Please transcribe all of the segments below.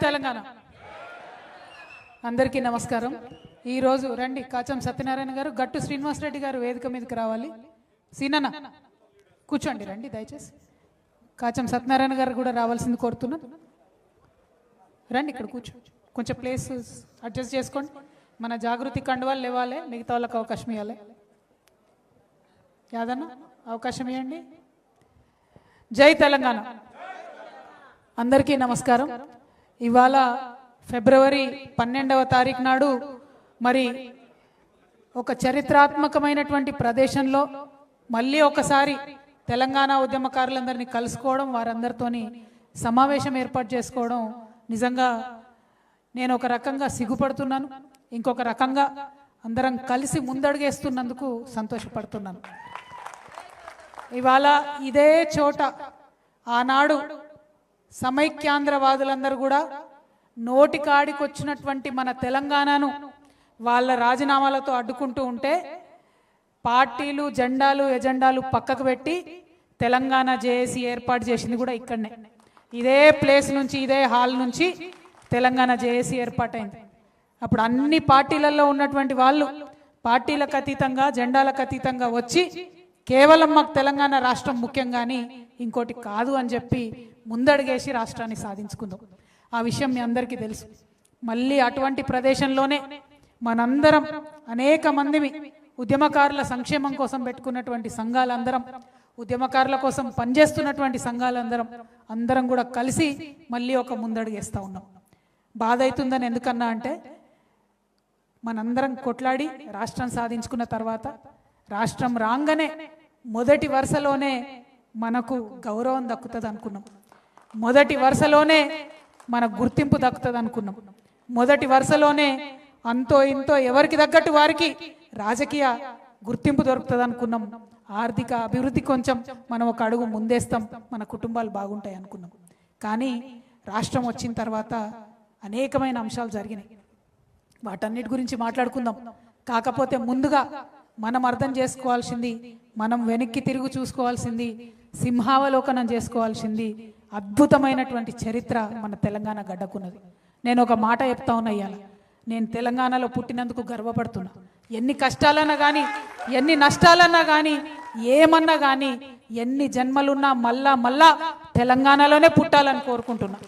తెలంగాణ. అందరికీ నమస్కారం. ఈరోజు రండి కాచం సత్యనారాయణ గారు గట్టు శ్రీనివాసరెడ్డి గారు వేదిక మీదకి రావాలి. సీనన్న కూర్చోండి రండి దయచేసి. కాచం సత్యనారాయణ గారు కూడా రావాల్సింది కోరుతున్నాను రండి ఇక్కడ కూర్చో. కొంచెం ప్లేస్ అడ్జస్ట్ చేసుకోండి. మన జాగృతి కండువాలు ఇవ్వాలి మిగతా వాళ్ళకి అవకాశం ఇవ్వాలి. యాదన్న అవకాశం ఇవ్వండి. జై తెలంగాణ. అందరికీ నమస్కారం. ఇవాళ ఫిబ్రవరి పన్నెండవ తారీఖు నాడు మరి ఒక చరిత్రాత్మకమైనటువంటి ప్రదేశంలో మళ్ళీ ఒకసారి తెలంగాణ ఉద్యమకారులందరినీ కలుసుకోవడం వారందరితోని సమావేశం ఏర్పాటు చేసుకోవడం నిజంగా నేను ఒక రకంగా సిగ్గుపడుతున్నాను. ఇంకొక రకంగా అందరం కలిసి ముందడుగేస్తున్నందుకు సంతోషపడుతున్నాను. ఇవాళ ఇదే చోట ఆనాడు సమైక్యాంధ్రవాదులందరూ కూడా నోటి కాడికొచ్చినటువంటి మన తెలంగాణను వాళ్ళ రాజీనామాలతో అడ్డుకుంటూ ఉంటే పార్టీలు జెండాలు ఎజెండాలు పక్కకు పెట్టి తెలంగాణ జేఏసీ ఏర్పాటు చేసింది కూడా ఇక్కడనే. ఇదే ప్లేస్ నుంచి ఇదే హాల్ నుంచి తెలంగాణ జేఏసీ ఏర్పాటైంది. అప్పుడు అన్ని పార్టీలలో ఉన్నటువంటి వాళ్ళు పార్టీలకు అతీతంగా జెండాలకు అతీతంగా వచ్చి కేవలం మాకు తెలంగాణ రాష్ట్రం ముఖ్యం కానీ ఇంకోటి కాదు అని చెప్పి ముందడుగేసి రాష్ట్రాన్ని సాధించుకుందాం. ఆ విషయం మీ అందరికీ తెలుసు. మళ్ళీ అటువంటి ప్రదేశంలోనే మనందరం అనేక మందిమి ఉద్యమకారుల సంక్షేమం కోసం పెట్టుకున్నటువంటి సంఘాలందరం ఉద్యమకారుల కోసం పనిచేస్తున్నటువంటి సంఘాలందరం అందరం కూడా కలిసి మళ్ళీ ఒక ముందడుగేస్తా ఉన్నాం. బాధ అవుతుందని ఎందుకన్నా అంటే మనందరం కొట్లాడి రాష్ట్రం సాధించుకున్న తర్వాత రాష్ట్రం రాగానే మొదటి వరుసలోనే మనకు గౌరవం దక్కుతుంది అనుకున్నాం మొదటి వరుసలోనే మన గుర్తింపు దక్కుతుంది అనుకున్నాం. మొదటి వరుసలోనే అంతో ఇంతో ఎవరికి తగ్గట్టు వారికి రాజకీయ గుర్తింపు దొరుకుతుంది అనుకున్నాం. ఆర్థిక అభివృద్ధి కొంచెం మనం ఒక అడుగు ముందేస్తాం. మన కుటుంబాలు బాగుంటాయి అనుకున్నాం. కానీ రాష్ట్రం వచ్చిన తర్వాత అనేకమైన అంశాలు జరిగినాయి. వాటన్నిటి గురించి మాట్లాడుకుందాం. కాకపోతే ముందుగా మనం అర్థం చేసుకోవాల్సింది మనం వెనక్కి తిరిగి చూసుకోవాల్సింది సింహావలోకనం చేసుకోవాల్సింది అద్భుతమైనటువంటి చరిత్ర మన తెలంగాణ గడ్డకున్నది. నేను ఒక మాట చెప్తా ఉన్నా ఇవాళ నేను తెలంగాణలో పుట్టినందుకు గర్వపడుతున్నా. ఎన్ని కష్టాలన్నా కానీ ఎన్ని నష్టాలన్నా కానీ ఏమన్నా కానీ ఎన్ని జన్మలున్నా మళ్ళా మళ్ళా తెలంగాణలోనే పుట్టాలని కోరుకుంటున్నా.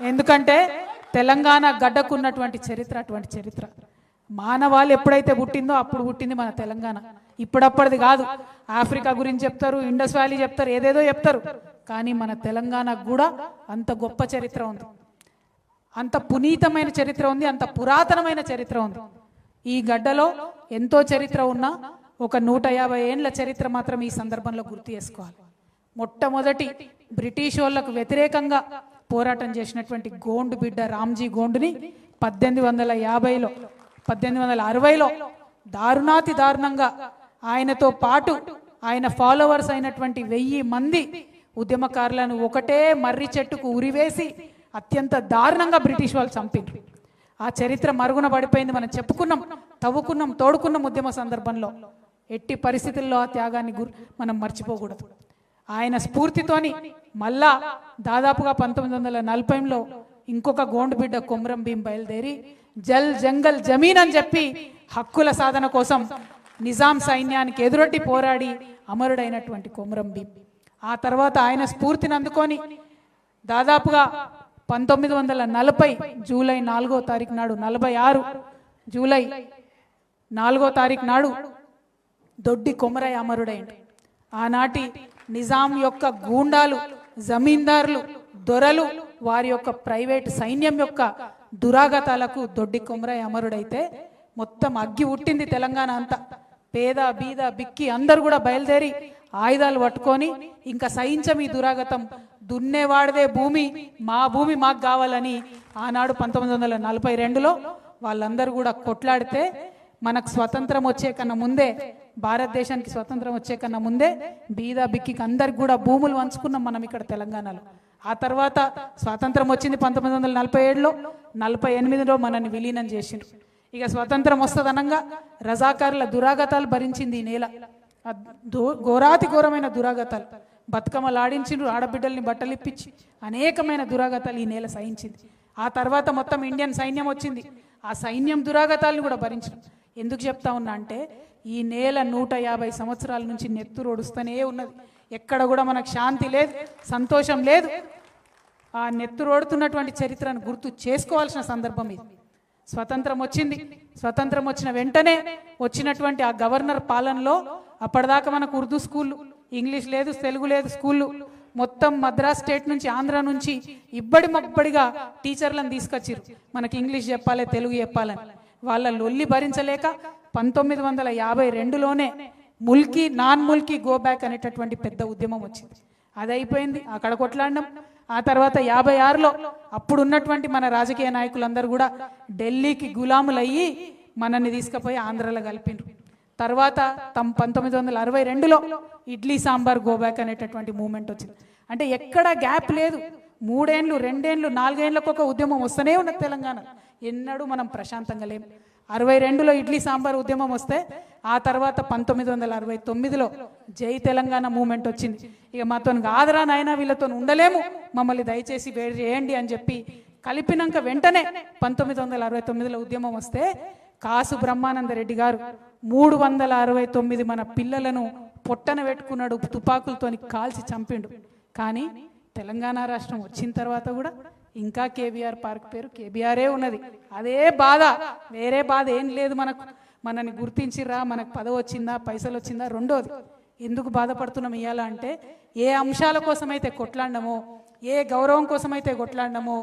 ఎందుకంటే తెలంగాణ గడ్డకున్నటువంటి చరిత్ర అటువంటి చరిత్ర. మానవాళి ఎప్పుడైతే పుట్టిందో అప్పుడు పుట్టింది మన తెలంగాణ. ఇప్పుడప్పటిది కాదు. ఆఫ్రికా గురించి చెప్తారు ఇండస్ వ్యాలీ చెప్తారు ఏదేదో చెప్తారు. కానీ మన తెలంగాణకు కూడా అంత గొప్ప చరిత్ర ఉంది. అంత పునీతమైన చరిత్ర ఉంది అంత పురాతనమైన చరిత్ర ఉంది. ఈ గడ్డలో ఎంతో చరిత్ర ఉన్నా ఒక నూట యాభై ఏండ్ల చరిత్ర మాత్రం ఈ సందర్భంలో గుర్తు చేసుకోవాలి. మొట్టమొదటి బ్రిటిష్ వాళ్ళకు వ్యతిరేకంగా పోరాటం చేసినటువంటి గోండు బిడ్డ రామ్జీ గోండుని పద్దెనిమిది వందల యాభైలో పద్దెనిమిది వందల అరవైలో దారుణాతి దారుణంగా ఆయనతో పాటు ఆయన ఫాలోవర్స్ అయినటువంటి వెయ్యి మంది ఉద్యమకారులను ఒకటే మర్రి చెట్టుకు ఉరివేసి అత్యంత దారుణంగా బ్రిటిష్ వాళ్ళు చంపిండ్రు ఆ చరిత్ర మరుగున పడిపోయింది మనం చెప్పుకున్నాం తవ్వుకున్నాం తోడుకున్నాం ఉద్యమ సందర్భంలో. ఎట్టి పరిస్థితుల్లో ఆ త్యాగాన్ని గురి మనం మర్చిపోకూడదు. ఆయన స్ఫూర్తితోని మళ్ళా దాదాపుగా పంతొమ్మిది వందల నలభైలో ఇంకొక గోండు బిడ్డ కొమరం భీం బయలుదేరి జల్ జంగల్ జమీన్ అని చెప్పి హక్కుల సాధన కోసం నిజాం సైన్యానికి ఎదురొడ్డి పోరాడి అమరుడైనటువంటి కొమరం భీం. ఆ తర్వాత ఆయన స్ఫూర్తిని అందుకొని దాదాపుగా పంతొమ్మిది వందల నలభై జూలై నాలుగో తారీఖు నాడు నలభై ఆరు జూలై నాలుగో తారీఖు నాడు దొడ్డి కొమరయ్య అమరుడైంది ఆనాటి నిజాం యొక్క గూండాలు జమీందారులు దొరలు వారి యొక్క ప్రైవేట్ సైన్యం యొక్క దురాగతాలకు దొడ్డి కొమరయ్య అమరుడైతే మొత్తం అగ్గి ఉట్టింది తెలంగాణ అంతా. పేద బీద బిక్కి అందరు కూడా బయలుదేరి ఆయుధాలు పట్టుకొని ఇంకా సహించం ఈ దురాగతం. దున్నేవాడిదే భూమి మా భూమి మాకు కావాలని ఆనాడు పంతొమ్మిది వందల నలభై రెండులో వాళ్ళందరూ కూడా కొట్లాడితే మనకు స్వతంత్రం వచ్చే కన్నా ముందే భారతదేశానికి స్వతంత్రం వచ్చే కన్నా ముందే బీద బిక్కికి అందరికి కూడా భూములు వంచుకున్నాం మనం ఇక్కడ తెలంగాణలో. ఆ తర్వాత స్వాతంత్రం వచ్చింది పంతొమ్మిది వందల నలభై ఏడులో నలభై ఎనిమిదిలో మనల్ని విలీనం చేసిండ్రు. ఇక స్వతంత్రం వస్తుందనంగా రజాకారుల దురాగతాలు భరించింది ఈ నేల. ఘోరాతి ఘోరమైన దురాగతాలు. బతుకమ్మలాడించిండ్రు ఆడబిడ్డల్ని బట్టలిప్పించి అనేకమైన దురాగతాలు ఈ నేల సహించింది. ఆ తర్వాత మొత్తం ఇండియన్ సైన్యం వచ్చింది. ఆ సైన్యం దురాగతాలను కూడా భరించడం. ఎందుకు చెప్తా ఉన్నా అంటే ఈ నేల నూట యాభై సంవత్సరాల నుంచి నెత్తురు ఒడుస్తూనే ఉన్నది. ఎక్కడ కూడా మనకు శాంతి లేదు సంతోషం లేదు. ఆ నెత్తురోడుతున్నటువంటి చరిత్రను గుర్తు చేసుకోవాల్సిన సందర్భం ఇది. స్వతంత్రం వచ్చింది. స్వతంత్రం వచ్చిన వెంటనే వచ్చినటువంటి ఆ గవర్నర్ పాలనలో అప్పటిదాకా మనకు ఉర్దూ స్కూళ్ళు ఇంగ్లీష్ లేదు తెలుగు లేదు స్కూళ్ళు మొత్తం మద్రాస్ స్టేట్ నుంచి ఆంధ్ర నుంచి ఇబ్బడి మబ్బడిగా టీచర్లను తీసుకొచ్చిర్రు. మనకి ఇంగ్లీష్ చెప్పాలి తెలుగు చెప్పాలని. వాళ్ళ లొల్లి భరించలేక పంతొమ్మిది వందల యాభై రెండులోనే Mulki non Mulki go back అనేటటువంటి పెద్ద ఉద్యమం వచ్చింది. అది అయిపోయింది అక్కడ కొట్లాడినాం. ఆ తర్వాత యాభై ఆరులో అప్పుడు ఉన్నటువంటి మన రాజకీయ నాయకులందరూ కూడా ఢిల్లీకి గులాములయ్యి మనల్ని తీసుకుపోయి ఆంధ్రలో కలిపిండ్రు తర్వాత తమ పంతొమ్మిది వందల అరవై రెండులో ఇడ్లీ సాంబార్ గోబ్యాక్ అనేటటువంటి మూమెంట్ వచ్చింది. అంటే ఎక్కడ గ్యాప్ లేదు. మూడేండ్లు రెండేండ్లు నాలుగేండ్లకు ఒక ఉద్యమం వస్తూనే ఉన్నది తెలంగాణ. ఎన్నడూ మనం ప్రశాంతంగా లేము అరవై రెండులో ఇడ్లీ సాంబార్ ఉద్యమం వస్తే ఆ తర్వాత పంతొమ్మిది వందల అరవై తొమ్మిదిలో జై తెలంగాణ మూమెంట్ వచ్చింది. ఇక మాతో కాదురా నాయన వీళ్ళతో ఉండలేము. మమ్మల్ని దయచేసి వేడి చేయండి అని చెప్పి కలిపినాక వెంటనే పంతొమ్మిది వందల అరవై తొమ్మిదిలో ఉద్యమం వస్తే కాసు బ్రహ్మానంద రెడ్డి గారు మూడు వందల అరవై తొమ్మిది మన పిల్లలను పొట్టన పెట్టుకున్నాడు తుపాకులతోని కాల్చి చంపిండు. కానీ తెలంగాణ రాష్ట్రం వచ్చిన తర్వాత కూడా ఇంకా కేబీఆర్ పార్క్ పేరు కేబీఆరే ఉన్నది. అదే బాధ. వేరే బాధ ఏం లేదు మనకు. మనని గుర్తించిరా మనకు పదవి వచ్చిందా పైసలు వచ్చిందా రెండోది. ఎందుకు బాధపడుతున్నాం ఇవాళ అంటే ఏ అంశాల కోసమైతే కొట్లాడినామో ఏ గౌరవం కోసమైతే కొట్లాడినామో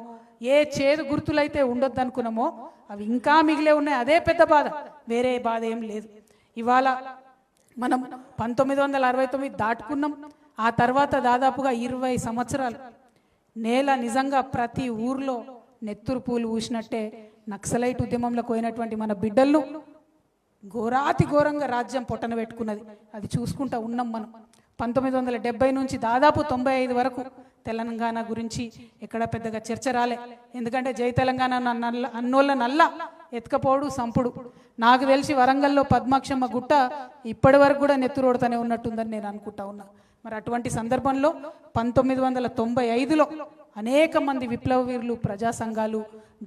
ఏ చేదు గుర్తులైతే ఉండొద్దు అనుకున్నామో అవి ఇంకా మిగిలే ఉన్నాయి. అదే పెద్ద బాధ. వేరే బాధ ఏం లేదు. ఇవాళ మనం పంతొమ్మిది వందల అరవై తొమ్మిది దాటుకున్నాం. ఆ తర్వాత దాదాపుగా ఇరవై సంవత్సరాలు. నేల నిజంగా ప్రతి ఊర్లో నెత్తురు పూలు ఊసినట్టే నక్సలైట్ ఉద్యమంలో పోయినటువంటి మన బిడ్డలను ఘోరాతి ఘోరంగా రాజ్యం పొట్టన పెట్టుకున్నది. అది చూసుకుంటా ఉన్నాం మనం. పంతొమ్మిది వందల డెబ్బై నుంచి దాదాపు తొంభై ఐదు వరకు తెలంగాణ గురించి ఎక్కడ పెద్దగా చర్చ రాలే. ఎందుకంటే జై తెలంగాణ నల్ల అన్నోళ్ళ నల్ల ఎత్తుకపోడు సంపుడు. నాకు తెలిసి వరంగల్లో పద్మాక్షమ్మ గుట్ట ఇప్పటి వరకు కూడా నెత్తురోడుతూనే ఉన్నట్టుందని నేను అనుకుంటా ఉన్నా. మరి అటువంటి సందర్భంలో పంతొమ్మిది వందల తొంభై ఐదులో అనేక మంది విప్లవ వీరులు ప్రజా సంఘాలు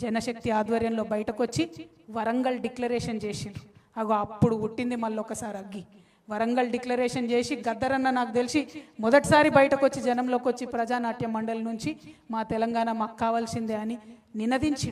జనశక్తి ఆధ్వర్యంలో బయటకొచ్చి వరంగల్ డిక్లరేషన్ చేసిండ్రు. అగో అప్పుడు పుట్టింది మళ్ళీ ఒకసారి అగ్గి. వరంగల్ డిక్లరేషన్ చేసి గద్దరన్న నాకు తెలిసి మొదటిసారి బయటకు వచ్చి జనంలోకి వచ్చి ప్రజానాట్య మండలి నుంచి మా తెలంగాణ మాకు కావాల్సిందే అని నినదించి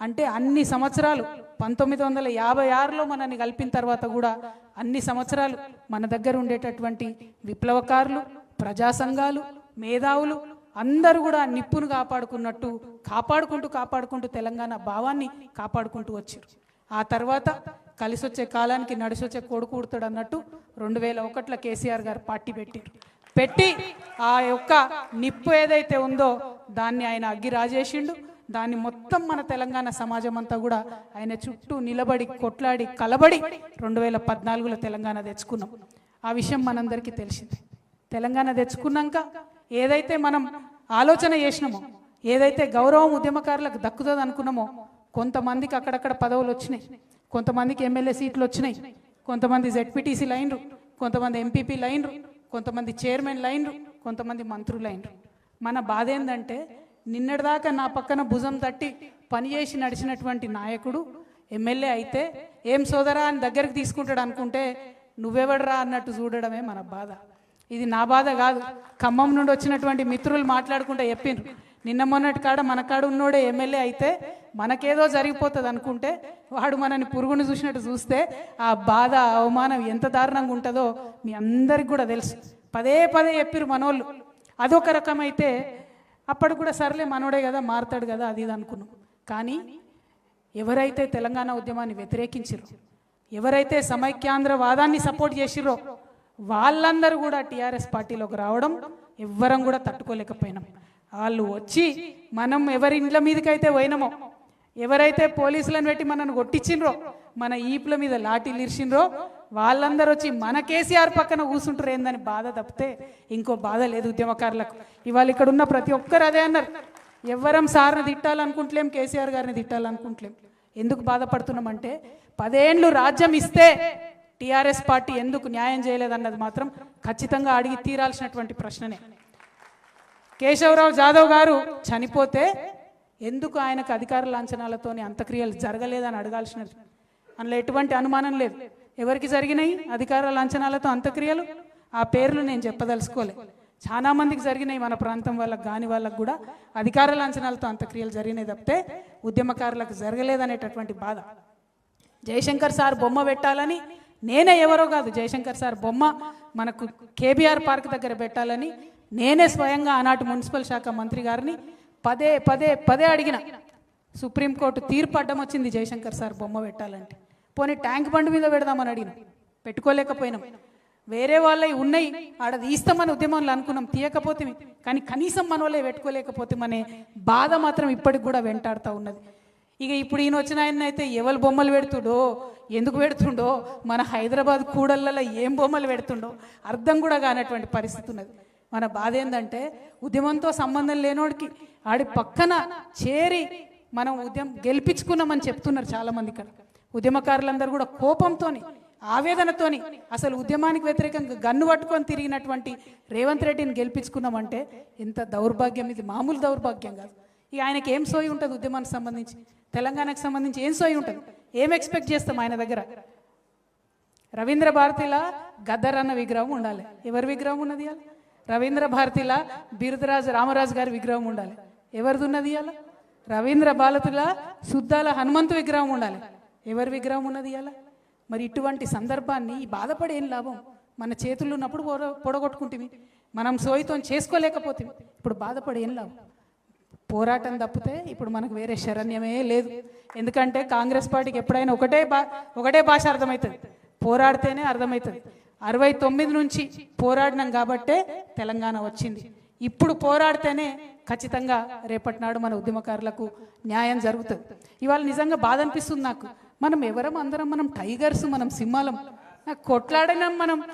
అంటే అన్ని సంవత్సరాలు పంతొమ్మిది వందల యాభై ఆరులో మనల్ని కలిపిన తర్వాత కూడా అన్ని సంవత్సరాలు మన దగ్గర ఉండేటటువంటి విప్లవకారులు ప్రజా సంఘాలు మేధావులు అందరూ కూడా నిప్పును కాపాడుకున్నట్టు కాపాడుకుంటూ కాపాడుకుంటూ తెలంగాణ భావాన్ని కాపాడుకుంటూ వచ్చారు. ఆ తర్వాత కలిసి వచ్చే కాలానికి నడిసొచ్చే కొడుకు ఉడతాడు అన్నట్టు రెండు వేల ఒకటిలో కేసీఆర్ గారు పార్టీ పెట్టారు పెట్టి ఆ యొక్క నిప్పు ఏదైతే ఉందో దాన్ని ఆయన అగ్గి రాజేసిండు. దాన్ని మొత్తం మన తెలంగాణ సమాజం అంతా కూడా ఆయన చుట్టూ నిలబడి కొట్లాడి కలబడి రెండు వేల పద్నాలుగులో తెలంగాణ తెచ్చుకున్నాం. ఆ విషయం మనందరికీ తెలిసింది. తెలంగాణ తెచ్చుకున్నాక ఏదైతే మనం ఆలోచన చేసినామో ఏదైతే గౌరవం ఉద్యమకారులకు దక్కుతుంది అనుకున్నామో కొంతమందికి అక్కడక్కడ పదవులు వచ్చినాయి. కొంతమందికి ఎమ్మెల్యే సీట్లు వచ్చినాయి. కొంతమంది జెడ్పీటీసీ లైన్లు కొంతమంది ఎంపీపీ లైన్లు కొంతమంది చైర్మన్ లైన్లు కొంతమంది మంత్రులు లైన్లు. మన బాధ ఏంటంటే నిన్నటిదాకా నా పక్కన భుజం తట్టి పనిచేసి నడిచినటువంటి నాయకుడు ఎమ్మెల్యే అయితే ఏం సోదరా అని దగ్గరికి తీసుకుంటాడు అనుకుంటే నువ్వెవడరా అన్నట్టు చూడడమే మన బాధ. ఇది నా బాధ కాదు. ఖమ్మం నుండి వచ్చినటువంటి మిత్రులు మాట్లాడుకుంటే చెప్పిండ్రు నిన్న మొన్నటి కాడ మన కాడ ఉన్నోడే ఎమ్మెల్యే అయితే మనకేదో జరిగిపోతుంది అనుకుంటే వాడు మనని పురుగుని చూసినట్టు చూస్తే ఆ బాధ అవమానం ఎంత దారుణంగా ఉంటుందో మీ అందరికి కూడా తెలుసు. పదే పదే చెప్పిరు మనోళ్ళు. అదొక రకమైతే అప్పుడు కూడా సర్లే మనోడే కదా మారుతాడు కదా అది ఇది అనుకున్నాం. కానీ ఎవరైతే తెలంగాణ ఉద్యమాన్ని వ్యతిరేకించిరో ఎవరైతే సమైక్యాంధ్ర వాదాన్ని సపోర్ట్ చేసిరో వాళ్ళందరూ కూడా టీఆర్ఎస్ పార్టీలోకి రావడం ఎవ్వరం కూడా తట్టుకోలేకపోయినాం. వాళ్ళు వచ్చి మనం ఎవరి ఇండ్ల మీదకైతే పోయినామో ఎవరైతే పోలీసులను పెట్టి మనల్ని కొట్టించిండ్రో మన ఈపుల మీద లాఠీలు ఇరిచిండ్రో వాళ్ళందరూ వచ్చి మన కేసీఆర్ పక్కన కూర్చుంటారు ఏందని బాధ తప్పితే ఇంకో బాధ లేదు ఉద్యమకారులకు. ఇవాళ ఇక్కడ ఉన్న ప్రతి ఒక్కరు అదే అన్నారు. ఎవ్వరం సార్ని తిట్టాలనుకుంటలేం కేసీఆర్ గారిని తిట్టాలనుకుంటలేం. ఎందుకు బాధపడుతున్నామంటే పదేండ్లు రాజ్యం ఇస్తే టీఆర్ఎస్ పార్టీ ఎందుకు న్యాయం చేయలేదన్నది మాత్రం ఖచ్చితంగా అడిగి తీరాల్సినటువంటి ప్రశ్ననే. కేశవరావు జాదవ్ గారు చనిపోతే ఎందుకు ఆయనకు అధికార లాంఛనాలతోని అంత్యక్రియలు జరగలేదని అడగాల్సిన అందులో ఎటువంటి అనుమానం లేదు. ఎవరికి జరిగినాయి అధికార లాంఛనాలతో అంత్యక్రియలు ఆ పేర్లు నేను చెప్పదలుచుకోలే. చాలా మందికి జరిగినాయి మన ప్రాంతం వాళ్ళకి కాని వాళ్ళకు కూడా అధికార లాంఛనాలతో అంత్యక్రియలు జరిగినాయి తప్పితే ఉద్యమకారులకు జరగలేదనేటటువంటి బాధ. జయశంకర్ సార్ బొమ్మ పెట్టాలని నేనే ఎవరో కాదు. జయశంకర్ సార్ బొమ్మ మనకు కేబీఆర్ పార్క్ దగ్గర పెట్టాలని నేనే స్వయంగా ఆనాటి మున్సిపల్ శాఖ మంత్రి గారిని పదే పదే పదే అడిగిన. సుప్రీంకోర్టు తీర్పు అడ్డం వచ్చింది జయశంకర్ సార్ బొమ్మ పెట్టాలంటే. పోనీ ట్యాంక్ బండ్ మీద పెడదామని అడిగిన. పెట్టుకోలేకపోయినాం. వేరే వాళ్ళవి ఉన్నాయి ఆడ తీస్తామని ఉద్యమంలో అనుకున్నాం తీయకపోతే కానీ కనీసం మన వాళ్ళే పెట్టుకోలేకపోతామనే బాధ మాత్రం ఇప్పటికి కూడా వెంటాడుతూ ఉన్నది. ఇక ఇప్పుడు ఈయన వచ్చిన ఆయన అయితే ఎవరు బొమ్మలు పెడుతుండో ఎందుకు పెడుతుండో మన హైదరాబాద్ కూడళ్ళలో ఏం బొమ్మలు పెడుతుండో అర్థం కూడా కానటువంటి పరిస్థితి ఉన్నది. మన బాధ ఏంటంటే ఉద్యమంతో సంబంధం లేనోడికి ఆడి పక్కన చేరి మనం ఉద్యమం గెలిపించుకున్నామని చెప్తున్నారు చాలామంది ఇక్కడ. ఉద్యమకారులందరూ కూడా కోపంతోని ఆవేదనతోని అసలు ఉద్యమానికి వ్యతిరేకంగా గన్ను పట్టుకొని తిరిగినటువంటి రేవంత్ రెడ్డిని గెలిపించుకున్నామంటే ఎంత దౌర్భాగ్యం. ఇది మామూలు దౌర్భాగ్యం కాదు. ఇక ఆయనకి ఏం సోయి ఉంటుంది ఉద్యమానికి సంబంధించి? తెలంగాణకు సంబంధించి ఏం సోయి ఉంటుంది? ఏం ఎక్స్పెక్ట్ చేస్తాం ఆయన దగ్గర? రవీంద్ర భారతిలా గద్దర్ అన్న విగ్రహం ఉండాలి. ఎవరి విగ్రహం ఉన్నది అలా రవీంద్ర భారతిలా బిరుదరాజు రామరాజు గారి విగ్రహం ఉండాలి. ఎవరిదున్నది ఇవాళ రవీంద్ర భారతిలా సుద్దాల హనుమంతు విగ్రహం ఉండాలి. ఎవరి విగ్రహం ఉన్నది ఇవాళ మరి ఇటువంటి సందర్భాన్ని బాధపడి ఏం లాభం? మన చేతుల్లో ఉన్నప్పుడు పొడ పొడగొట్టుకుంటుంది మనం సోయితో చేసుకోలేకపోతే ఇప్పుడు బాధపడి ఏం లాభం? పోరాటం తప్పితే ఇప్పుడు మనకు వేరే శరణ్యమే లేదు. ఎందుకంటే కాంగ్రెస్ పార్టీకి ఎప్పుడైనా ఒకటే బా ఒకటే భాష అర్థమవుతుంది. పోరాడితేనే అర్థమవుతుంది. అరవై తొమ్మిది నుంచి పోరాడినాం కాబట్టే తెలంగాణ వచ్చింది. ఇప్పుడు పోరాడితేనే ఖచ్చితంగా రేపటి నాడు మన ఉద్యమకారులకు న్యాయం జరుగుతుంది. ఇవాళ నిజంగా బాధ అనిపిస్తుంది నాకు. మనం ఎవరం అందరం మనం టైగర్స్ మనం సింహాలం. నాకు కొట్లాడినాం మనం.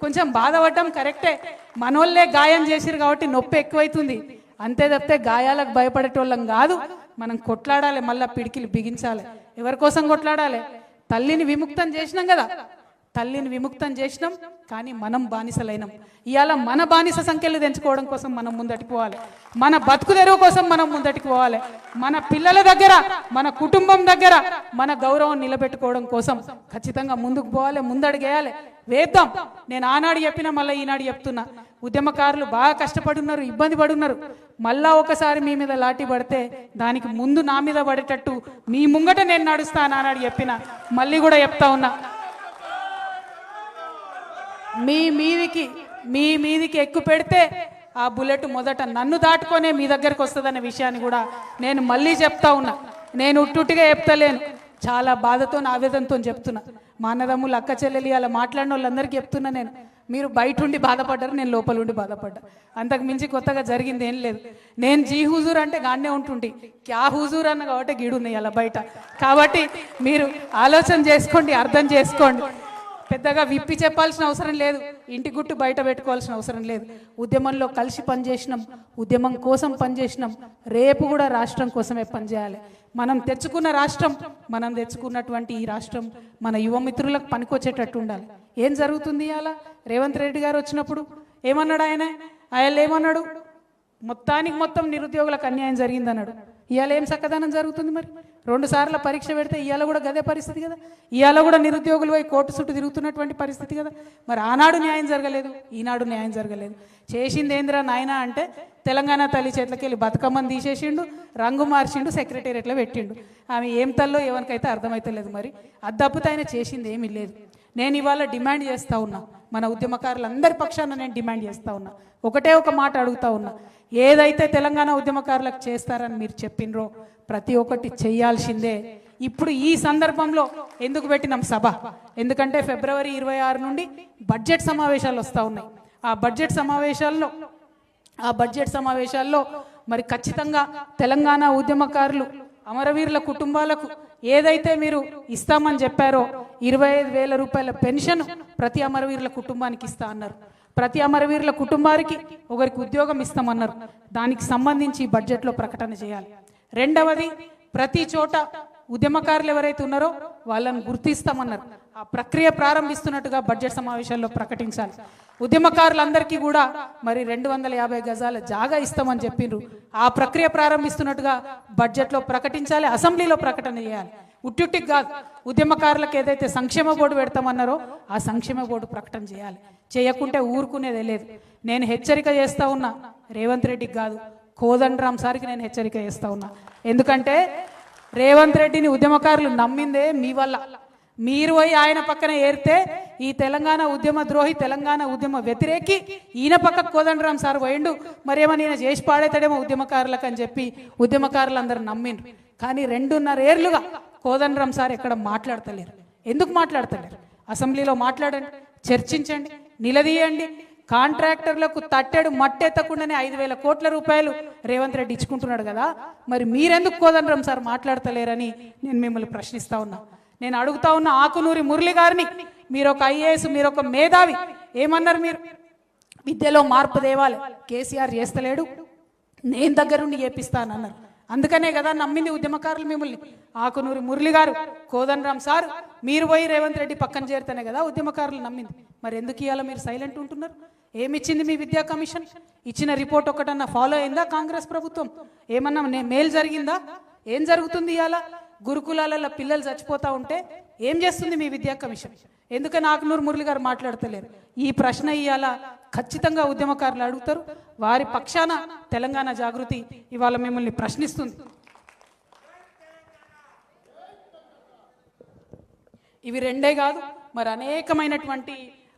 కొంచెం బాధపడ్డం కరెక్టే. మనోళ్ళే గాయం చేసిరు కాబట్టి నొప్పి ఎక్కువైతుంది. అంతే తప్పితే గాయాలకు భయపడేటోళ్ళం కాదు. మనం కొట్లాడాలి మళ్ళా పిడికిలు బిగించాలి. ఎవరి కోసం కొట్లాడాలి? తల్లిని విముక్తం చేసినాం కదా. తల్లిని విముక్తం చేసినాం కానీ మనం బానిసలైనాం. ఇవాళ మన బానిస సంఖ్యలు తెంచుకోవడం కోసం మనం ముందటికి పోవాలి మన బతుకు తెరువు కోసం మనం ముందటికి పోవాలి మన పిల్లల దగ్గర మన కుటుంబం దగ్గర మన గౌరవం నిలబెట్టుకోవడం కోసం ఖచ్చితంగా ముందుకు పోవాలి ముందడిగేయాలి. వేద్దాం. నేను ఆనాడు చెప్పిన మళ్ళీ ఈనాడు చెప్తున్నా. ఉద్యమకారులు బాగా కష్టపడున్నారు ఇబ్బంది పడున్నారు. మళ్ళా ఒకసారి మీ మీద లాఠీ పడితే దానికి ముందు నా మీద పడేటట్టు మీ ముంగట నేను నడుస్తాను ఆనాడు చెప్పిన. మళ్ళీ కూడా చెప్తా ఉన్నా. మీ మీదికి మీ మీదికి ఎక్కు పెడితే ఆ బుల్లెట్ మొదట నన్ను దాటుకొనే మీ దగ్గరకు వస్తుందనే విషయాన్ని కూడా నేను మళ్ళీ చెప్తా ఉన్నా. నేను ఉట్టుట్టిగా చెప్తలేను. చాలా బాధతో ఆవేదనతో చెప్తున్నా. మా అన్నదమ్ములు అక్క చెల్లెలు అలా మాట్లాడిన వాళ్ళందరికీ చెప్తున్నా నేను. మీరు బయట ఉండి బాధపడ్డారు నేను లోపల ఉండి బాధపడ్డా. అంతకు మించి కొత్తగా జరిగింది ఏం లేదు. నేను జీ హుజూర్ అంటే గానే ఉంటుండి క్యా హుజూర్ అన్న కాబట్టి గీడున్నాయి అలా బయట. కాబట్టి మీరు ఆలోచన చేసుకోండి అర్థం చేసుకోండి. పెద్దగా విప్పి చెప్పాల్సిన అవసరం లేదు. ఇంటి గుట్టు బయట పెట్టుకోవాల్సిన అవసరం లేదు. ఉద్యమంలో కలిసి పనిచేసినాం. ఉద్యమం కోసం పనిచేసినాం. రేపు కూడా రాష్ట్రం కోసమే పనిచేయాలి. మనం తెచ్చుకున్న రాష్ట్రం మనం తెచ్చుకున్నటువంటి ఈ రాష్ట్రం మన యువ మిత్రులకు పనికొచ్చేటట్టు ఉండాలి. ఏం జరుగుతుంది అలా రేవంత్ రెడ్డి గారు వచ్చినప్పుడు ఏమన్నాడు ఆయన? ఆయన ఏమన్నాడు? మొత్తానికి మొత్తం నిరుద్యోగులకు అన్యాయం జరిగింది అన్నాడు ఇవాళ ఏం చక్కదనం జరుగుతుంది మరి? రెండు సార్లు పరీక్ష పెడితే ఇవాళ కూడా గదే పరిస్థితి కదా? ఇవాళ కూడా నిరుద్యోగులు పోయి కోర్టు చుట్టూ తిరుగుతున్నటువంటి పరిస్థితి కదా? మరి ఆనాడు న్యాయం జరగలేదు ఈనాడు న్యాయం జరగలేదు. చేసింది ఏందిరా నాయన అంటే తెలంగాణ తల్లి చేతులకి వెళ్ళి బతుకమ్మని తీసేసిండు రంగు మార్చిండు సెక్రటేరియట్లో పెట్టిండు. ఆమె ఏం తల్లో ఎవరికైతే అర్థమైతలేదు మరి. అద్దప్పుతో ఆయన చేసింది ఏమీ లేదు. నేను ఇవాళ డిమాండ్ చేస్తూ ఉన్నా. మన ఉద్యమకారులందరి పక్షాన నేను డిమాండ్ చేస్తా ఉన్నా. ఒకటే ఒక మాట అడుగుతా ఉన్నా. ఏదైతే తెలంగాణ ఉద్యమకారులకు చేస్తారని మీరు చెప్పినరో ప్రతి ఒక్కటి చేయాల్సిందే. ఇప్పుడు ఈ సందర్భంలో ఎందుకు పెట్టినాం సభ? ఎందుకంటే ఫిబ్రవరి ఇరవై ఆరు నుండి బడ్జెట్ సమావేశాలు వస్తూ ఉన్నాయి. ఆ బడ్జెట్ సమావేశాల్లో ఆ బడ్జెట్ సమావేశాల్లో మరి ఖచ్చితంగా తెలంగాణ ఉద్యమకారులు అమరవీరుల కుటుంబాలకు ఏదైతే మీరు ఇస్తామని చెప్పారో ఇరవై ఐదు వేల రూపాయల పెన్షన్ ప్రతి అమరవీరుల కుటుంబానికి ఇస్తా అన్నారు. ప్రతి అమరవీరుల కుటుంబానికి ఒకరికి ఉద్యోగం ఇస్తామన్నారు. దానికి సంబంధించి బడ్జెట్లో ప్రకటన చేయాలి. రెండవది ప్రతి చోట ఉద్యమకారులు ఎవరైతే ఉన్నారో వాళ్ళని గుర్తిస్తామన్నారు. ఆ ప్రక్రియ ప్రారంభిస్తున్నట్టుగా బడ్జెట్ సమావేశాల్లో ప్రకటించాలి. ఉద్యమకారులందరికీ కూడా మరి రెండు వందల యాభై గజాల జాగా ఇస్తామని చెప్పిండ్రు ఆ ప్రక్రియ ప్రారంభిస్తున్నట్టుగా బడ్జెట్లో ప్రకటించాలి అసెంబ్లీలో ప్రకటన చేయాలి. ఉట్టుట్టికి కాదు. ఉద్యమకారులకు ఏదైతే సంక్షేమ బోర్డు పెడతామన్నారో ఆ సంక్షేమ బోర్డు ప్రకటన చేయాలి. చేయకుంటే ఊరుకునేదే లేదు. నేను హెచ్చరిక చేస్తా ఉన్నా. రేవంత్ రెడ్డికి కాదు. కోదండరామ్ సార్కి నేను హెచ్చరిక చేస్తా ఉన్నా. ఎందుకంటే రేవంత్ రెడ్డిని ఉద్యమకారులు నమ్మిందే మీ వల్ల. మీరు పోయి ఆయన పక్కన ఏరితే ఈ తెలంగాణ ఉద్యమ ద్రోహి తెలంగాణ ఉద్యమ వ్యతిరేకి ఈయన పక్క కోదండరామ్ సార్ పోయిండు. మరేమో ఈయన చేసి పాడేతాడేమో ఉద్యమకారులకు అని చెప్పి ఉద్యమకారులందరూ నమ్మిండ్రు. కానీ రెండున్నర ఏర్లుగా కోదండరామ్ సార్ ఎక్కడ మాట్లాడతలేరు. ఎందుకు మాట్లాడతలేరు? అసెంబ్లీలో మాట్లాడండి చర్చించండి నిలదీయండి. కాంట్రాక్టర్లకు తట్టెడు మట్టెత్తకుండానే ఐదు వేల కోట్ల రూపాయలు రేవంత్ రెడ్డి ఇచ్చుకుంటున్నాడు కదా. మరి మీరెందుకు కోదండరామ్ సార్ మాట్లాడతలేరని నేను మిమ్మల్ని ప్రశ్నిస్తా ఉన్నా. నేను అడుగుతా ఉన్న ఆకునూరి మురళి గారిని. మీరు ఒక ఐఏఎస్ మీరు ఒక మేధావి. ఏమన్నారు మీరు? విద్యలో మార్పు దేవాలి కేసీఆర్ చేస్తలేడు. నేను దగ్గరుండి చేపిస్తానన్నారు. అందుకనే కదా నమ్మింది ఉద్యమకారులు మిమ్మల్ని. ఆకునూరి మురళి గారు కోదండరామ్ సార్ మీరు పోయి రేవంత్ రెడ్డి పక్కన చేరితేనే కదా ఉద్యమకారులు నమ్మింది. మరి ఎందుకు ఇవాళ మీరు సైలెంట్ ఉంటున్నారు? ఏమిచ్చింది మీ విద్యా కమిషన్? ఇచ్చిన రిపోర్ట్ ఒకటన్నా ఫాలో అయిందా కాంగ్రెస్ ప్రభుత్వం? ఏమన్నా నే- మేలు జరిగిందా? ఏం జరుగుతుంది ఇవాళ గురుకులాలలో పిల్లలు చచ్చిపోతా ఉంటే ఏం చేస్తుంది మీ విద్యా కమిషన్? ఎందుకని ఆకునూరు మురళి గారు మాట్లాడతలేరు? ఈ ప్రశ్న ఇవాళ ఖచ్చితంగా ఉద్యమకారులు అడుగుతారు. వారి పక్షాన తెలంగాణ జాగృతి ఇవాళ మిమ్మల్ని ప్రశ్నిస్తుంది. ఇవి రెండే కాదు మరి అనేకమైనటువంటి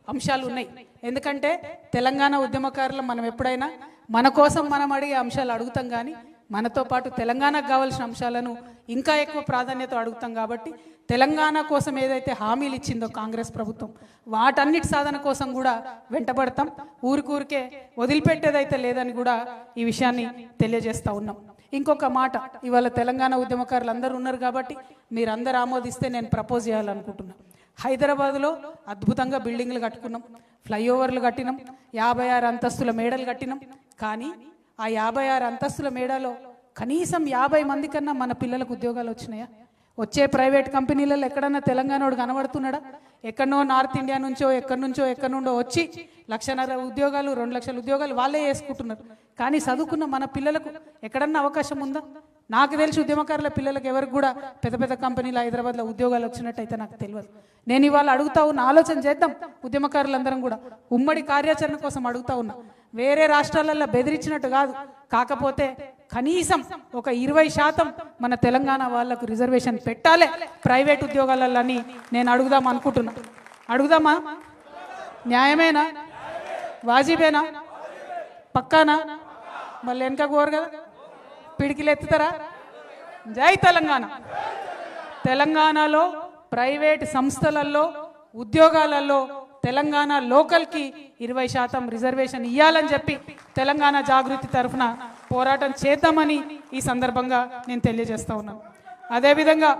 అంశాలు ఉన్నాయి. ఎందుకంటే తెలంగాణ ఉద్యమకారులు మనం ఎప్పుడైనా మన కోసం మనం అడిగే అంశాలు అడుగుతాం కానీ మనతో పాటు తెలంగాణకు కావాల్సిన అంశాలను ఇంకా ఎక్కువ ప్రాధాన్యత అడుగుతాం కాబట్టి తెలంగాణ కోసం ఏదైతే హామీలు ఇచ్చిందో కాంగ్రెస్ ప్రభుత్వం వాటన్నిటి సాధన కోసం కూడా వెంటబడతాం. ఊరికూరికే వదిలిపెట్టేదైతే లేదని కూడా ఈ విషయాన్ని తెలియజేస్తూ ఉన్నాం. ఇంకొక మాట ఇవాళ తెలంగాణ ఉద్యమకారులు అందరూ ఉన్నారు కాబట్టి మీరందరూ ఆమోదిస్తే నేను ప్రపోజ్ చేయాలనుకుంటున్నాను హైదరాబాద్లో అద్భుతంగా బిల్డింగ్లు కట్టుకున్నాం ఫ్లైఓవర్లు కట్టినాం యాభై ఆరు అంతస్తుల మేడలు కట్టినాం. కానీ ఆ యాభై ఆరు అంతస్తుల మేడలో కనీసం యాభై మంది కన్నా మన పిల్లలకు ఉద్యోగాలు వచ్చినాయా? వచ్చే ప్రైవేట్ కంపెనీలలో ఎక్కడన్నా తెలంగాణోడు కనబడుతున్నాడా? ఎక్కడనో నార్త్ ఇండియా నుంచో ఎక్కడి నుంచో ఎక్కడి నుండో వచ్చి లక్షన్నర ఉద్యోగాలు రెండు లక్షల ఉద్యోగాలు వాళ్ళే వేసుకుంటున్నారు కానీ చదువుకున్న మన పిల్లలకు ఎక్కడన్నా అవకాశం ఉందా? నాకు తెలిసి ఉద్యమకారుల పిల్లలకు ఎవరికి కూడా పెద్ద పెద్ద కంపెనీలు హైదరాబాద్లో ఉద్యోగాలు వచ్చినట్టయితే నాకు తెలియదు. నేను ఇవాళ అడుగుతా ఉన్న ఆలోచన చేద్దాం. ఉద్యమకారులందరం కూడా ఉమ్మడి కార్యాచరణ కోసం అడుగుతా ఉన్నా. వేరే రాష్ట్రాలలో బెదిరించినట్టు కాదు. కాకపోతే కనీసం ఒక ఇరవై శాతం మన తెలంగాణ వాళ్ళకు రిజర్వేషన్ పెట్టాలి. ప్రైవేట్ ఉద్యోగాలని నేను అడుగుదాం అనుకుంటున్నా. అడుగుదామా? న్యాయమేనా? వాజిబేనా? పక్కానా? మళ్ళీ వెనక కోరు కదా. పిడికిలు ఎత్తుతారా? జై తెలంగాణ. తెలంగాణలో ప్రైవేట్ సంస్థలలో ఉద్యోగాలలో తెలంగాణ లోకల్కి ఇరవై శాతం రిజర్వేషన్ ఇవ్వాలని చెప్పి తెలంగాణ జాగృతి తరఫున పోరాటం చేద్దామని ఈ సందర్భంగా నేను తెలియజేస్తా ఉన్నాను అదేవిధంగా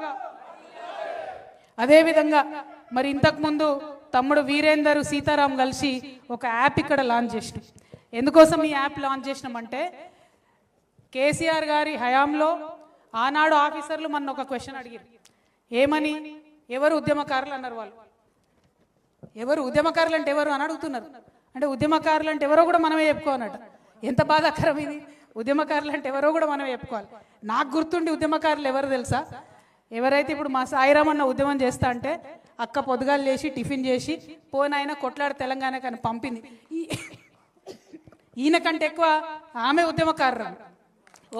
అదేవిధంగా మరి ఇంతకుముందు తమ్ముడు వీరేందర్ సీతారాం కలిసి ఒక యాప్ ఇక్కడ లాంచ్ చేసినాం ఎందుకోసం ఈ యాప్ లాంచ్ చేసినామంటే కేసీఆర్ గారి హయాంలో ఆనాడు ఆఫీసర్లు మన ఒక క్వశ్చన్ అడిగారు. ఏమని? ఎవరు ఉద్యమకారులు అన్నారు వాళ్ళు? ఎవరు ఉద్యమకారులు అంటే ఎవరు అని అడుగుతున్నారు. అంటే ఉద్యమకారులు అంటే ఎవరో కూడా మనమే చెప్పుకోనట ఎంత బాధాకరం ఇది? ఉద్యమకారులు అంటే ఎవరో కూడా మనమే చెప్పుకోవాలి. నాకు గుర్తుండి ఉద్యమకారులు ఎవరు తెలుసా? ఎవరైతే ఇప్పుడు మా సాయిరామ్ అన్న ఉద్యమం చేస్తా అంటే అక్క పొద్దుగాలు లేచి టిఫిన్ చేసి పోనాయన కొట్లాడు తెలంగాణ కానీ పంపింది. ఈయన కంటే ఎక్కువ ఆమె ఉద్యమకారురాలు.